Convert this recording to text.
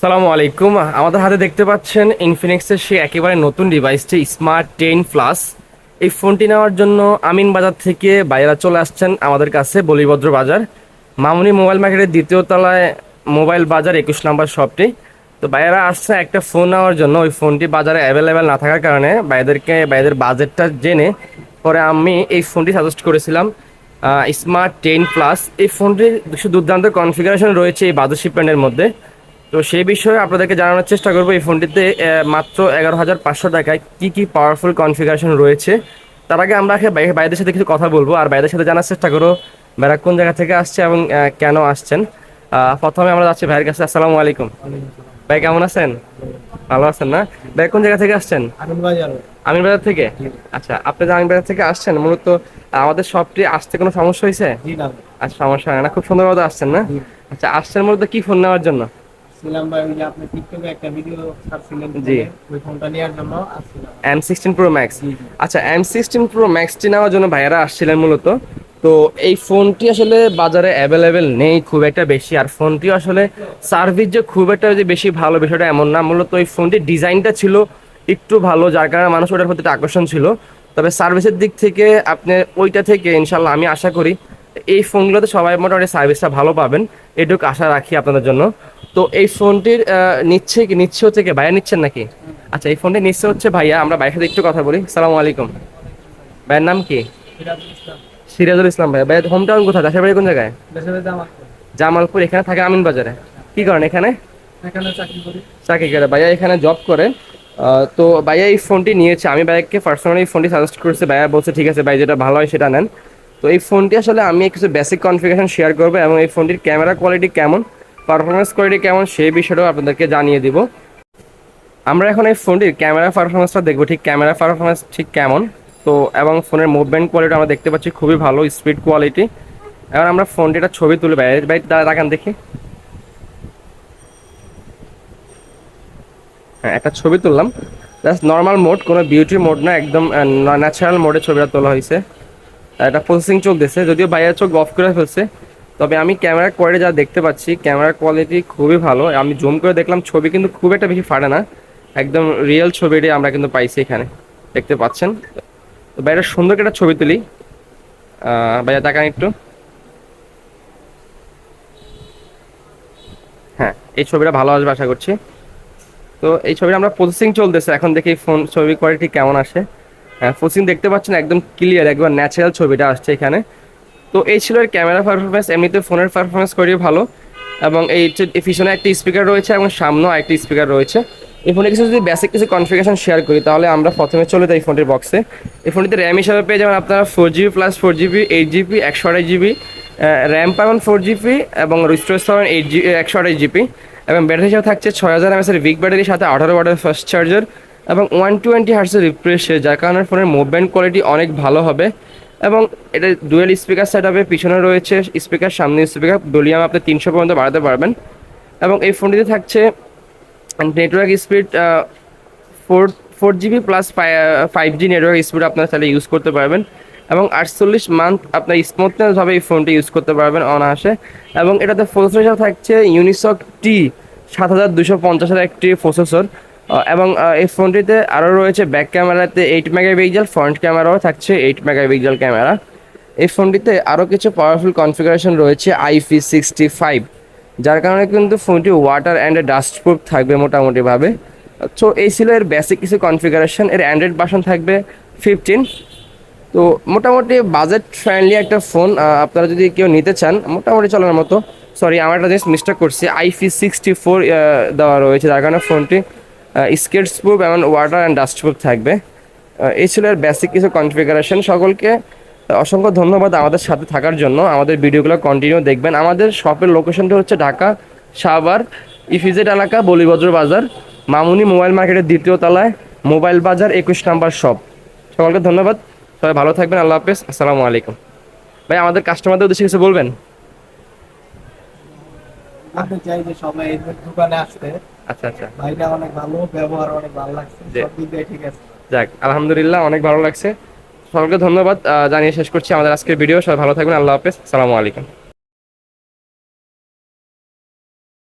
সালামু আলাইকুম। আমাদের হাতে দেখতে পাচ্ছেন ইনফিনিক্সের সেই একেবারে নতুন ডিভাইসটি স্মার্ট টেন প্লাস এই ফোনটি নেওয়ার জন্য আমিন বাজার থেকে বাইরা চলে আসছেন আমাদের কাছে বলিভদ্র বাজার। মামুনি মোবাইল মার্কেটের দ্বিতীয় তলায় মোবাইল বাজার একুশ নাম্বার শপটি তো বাইরা আসছে একটা ফোন নেওয়ার জন্য। ওই ফোনটি বাজারে অ্যাভেলেবেল না থাকার কারণে বাইদেরকে বাইদের বাজেটটা জেনে পরে আমি এই ফোনটি সাজেস্ট করেছিলাম স্মার্ট টেন প্লাস এই ফোনটির দুর্দান্ত কনফিগারেশন রয়েছে এই বাজার শিপমেন্টের মধ্যে। তো সেই বিষয়ে আপনাদেরকে জানানোর চেষ্টা করব এই ফোনটিতে মাত্র এগারো হাজার পাঁচশো টাকায় কী কী পাওয়ারফুল কনফিগারেশন রয়েছে। তার আগে আমরা বাইরের সাথে কিছু কথা বলব আর বাইরের সাথে জানার চেষ্টা করব ভাইরা কোন জায়গা থেকে আসছে এবং কেন আসছেন। প্রথমে আমরা যাচ্ছি ভাইয়ের কাছে আসসালামু আলাইকুম। ভাই কেমন আছেন? ভালো আছেন না? ভাই কোন জায়গা থেকে আসছেন? আমিন বাজার। থেকে? আচ্ছা আপনি যে আমিন বাজার থেকে আসছেন মূলত আমাদের শপটি আসতে কোনো সমস্যা হয়েছে? আচ্ছা সমস্যা হয় না খুব সুন্দরভাবে আসছেন না? আচ্ছা আসছেন মূলত কি ফোন নেওয়ার জন্য? ছিলাম ভাই ওই যে আপনি টিকটকে একটা ভিডিও ছাড়ছিলেন জি। ওই ফোনটা নেওয়ার জন্য আসছিলাম। M sixteen pro max. আচ্ছা এম সিক্সটিন প্রো ম্যাক্সটি নেওয়ার জন্য ভাইয়ারা আসছিলেন মূলত। তো এই ফোনটি আসলে বাজারে অ্যাভেলেবেল নেই খুব একটা বেশি। আর ফোনটি আসলে সার্ভিস যে খুব একটা যে বেশি ভালো বিষয়টা এমন না। মূলত ওই ফোনটির ডিজাইনটা ছিল একটু ভালো যার কারণে মানুষ ওটার প্রতি আকর্ষণ ছিল। তবে সার্ভিসের দিক থেকে আপনি ওইটা থেকে ইনশাল্লাহ আমি আশা করি এই ফোনগুলোতে সবাই মোটামুটি সার্ভিসটা ভালো পাবেন। এটুকু আশা রাখি আপনাদের জন্য। তো এই ফোনটির নিচ্ছে কি নিচ্ছে হচ্ছে কি ভাইয়া নিচ্ছেন নাকি? আচ্ছা এই ফোনটি নিচ্ছে হচ্ছে ভাইয়া আমরা ভাইয়ের সাথে একটু কথা বলি। সালাম আলাইকুম। ভাইয়ের নাম কি? সিরাজুল ইসলাম। সিরাজুল ইসলাম ভাই ভাইয়ের হোম টাউন কোথায়? দেশের বাড়ি কোন জায়গায়? জামালপুর। এখানে থাকে আমিন বাজারে। কি করেন এখানে? চাকরি করে। ভাইয়া এখানে জব করে আহ, তো ভাইয়া এই ফোনটি নিয়েছে। আমি ভাইয়াকে পার্সোনালি এই ফোনটি সাজেস্ট করেছি। ভাইয়া বলছে ঠিক আছে ভাই যেটা ভালো হয় সেটা নেন। তো এই ফোনটি আসলে আমি কিছু বেসিক কনফিগারেশন শেয়ার করব এবং এই ফোনটির ক্যামেরা কোয়ালিটি কেমন? পারফরমেন্স কোয়ালিটি কেমন সেই বিষয়টাও আপনাদেরকে জানিয়ে দিব। আমরা এখন এই ফোনটির ক্যামেরা পারফরমেন্সটা দেখব, ঠিক ক্যামেরা পারফরমেন্স ঠিক কেমন? তো, এবং ফোনের মুভমেন্ট কোয়ালিটি আমরা দেখতে পাচ্ছি খুবই ভালো স্পিড কোয়ালিটি এবার আমরা ফোনটিটা ছবি তুলে ভাই ভাই দেখান দেখি। হ্যাঁ একটা ছবি তুললাম। জাস্ট নর্মাল মোড কোনো বিউটি মোড না, একদম ন্যাচারাল মোডে ছবিটা তোলা হয়েছে। এটা প্রসেসিং চলতেছে যদিও বাইরের চোখ অফ করে ফেলছে। তবে আমি ক্যামেরার কোয়ালিটি যা দেখতে পাচ্ছি, ক্যামেরার কোয়ালিটি খুবই ভালো। আমি জুম করে দেখলাম, ছবি কিন্তু খুব একটা বেশি ফাটে না। একদম রিয়েল ছবিটি আমরা কিন্তু পাইছি এখানে। দেখতে পাচ্ছেন? তো বাইরে সুন্দর একটা ছবি তুলি। ভাইয়া, তাকান একটু। হ্যাঁ এই ছবিটা ভালো আসবে আশা করছি। তো এই ছবিটা আমরা প্রসেসিং চলতেছে। এখন দেখি ফোন ছবি কোয়ালিটি কেমন আসে। হ্যাঁ প্রসেসিং দেখতে পাচ্ছেন, একদম ক্লিয়ার একবার ন্যাচারাল ছবিটা আসছে এখানে। তো এই ছিল এর ক্যামেরা পারফরমেন্স এমনিতে ফোনের পারফরমেন্স করি ভালো। এবং এই পিছনে একটি স্পিকার রয়েছে এবং সামনেও একটি স্পিকার রয়েছে। এই ফোনে কিছু যদি বেসিক কিছু কনফিগারেশন শেয়ার করি, তাহলে আমরা প্রথমে চলে যাই ফোনটির বক্সে এই ফোনটিতে র্যাম হিসাবে পেয়ে যাবেন আপনারা four GB plus four GB eight GB একশো আড়াই জিবি র্যাম পাবেন ফোর জিবি এবং স্টোরেজ পাবেন এইট জি একশো আড়াই জিবি এবং ব্যাটারি হিসাবে থাকছে ছয় হাজার এমএসের বিগ ব্যাটারির সাথে আঠারো ওয়াটের ফাস্ট চার্জার এবং ওয়ান টোয়েন্টি হার্সের রিফ্রেশ যার কারণে ফোনের মুভমেন্ট কোয়ালিটি অনেক ভালো হবে। এবং এটা ডুয়েল স্পিকার সেট আপে পিছনে রয়েছে স্পিকার সামনে স্পিকার ভলিউম আপনি তিনশো পর্যন্ত বাড়াতে পারবেন। এবং এই ফোনটিতে থাকছে network speed four four GB plus five G network speed আপনারা তাহলে ইউজ করতে পারবেন। এবং আটচল্লিশ মান্থ আপনার স্মুথনেসভাবে এই ফোনটি ইউজ করতে পারবেন অনায়াসে। এবং এটাতে প্রসেসর থাকছে ইউনিসক টি সাত হাজার দুশো পঞ্চাশের একটি প্রসেসর এবং এই ফোনটিতে আরও রয়েছে ব্যাক ক্যামেরাতে এইট মেগাপিক্সেল ফ্রন্ট ক্যামেরাও থাকছে এইট মেগাপিক্সেল ক্যামেরা এই ফোনটিতে আরও কিছু পাওয়ারফুল কনফিগারেশন রয়েছে আইপি সিক্সটি ফাইভ যার কারণে কিন্তু ফোনটি ওয়াটার অ্যান্ড ডাস্ট প্রুফ থাকবে মোটামুটিভাবে। তো এই ছিল এর বেসিক কিছু কনফিগারেশন এর অ্যান্ড্রয়েড ভার্সন থাকবে ফিফটিন তো মোটামুটি বাজেট ফ্রেন্ডলি একটা ফোন আপনারা যদি কেউ নিতে চান, মোটামুটি চলার মতো। সরি আমার একটা জিনিস মিস্টেক করছি আইপি সিক্সটি ফোর দেওয়া রয়েছে, যার কারণে ফোনটি স্কেটস প্রুফ এবং ওয়াটার অ্যান্ড ডাস্ট প্রুফ থাকবে। এই ছিল এর বেসিক কিছু কনফিগারেশন সকলকে অসংখ্য ধন্যবাদ আমাদের সাথে থাকার জন্য। আমাদের ভিডিওগুলো কন্টিনিউ দেখবেন। আমাদের শপের লোকেশনটা হচ্ছে ঢাকা সাভার ইফিজেট এলাকা, বলিভদ্র বাজার, মামুনি মোবাইল মার্কেটের দ্বিতীয় তলায়, মোবাইল বাজার একুশ নাম্বার শপ সকলকে ধন্যবাদ। সবাই ভালো থাকবেন। আল্লাহ হাফেজ। আসসালামু আলাইকুম। ভাই, আমাদের কাস্টমারদের উদ্দেশ্যে কিছু বলবেন? আপনি চাই যে সবাই এই দোকানে আসতে। আচ্ছা আচ্ছা। ভাইটা অনেক ভালো ব্যবহার অনেক ভালো লাগছে। সব দিক দিয়ে ঠিক আছে। যাক আলহামদুলিল্লাহ অনেক ভালো লাগছে। সকলকে ধন্যবাদ। জানিয়ে শেষ করছি আমাদের আজকের ভিডিও। সবাই ভালো থাকবেন। আল্লাহ হাফেজ। সালামু আলাইকুম।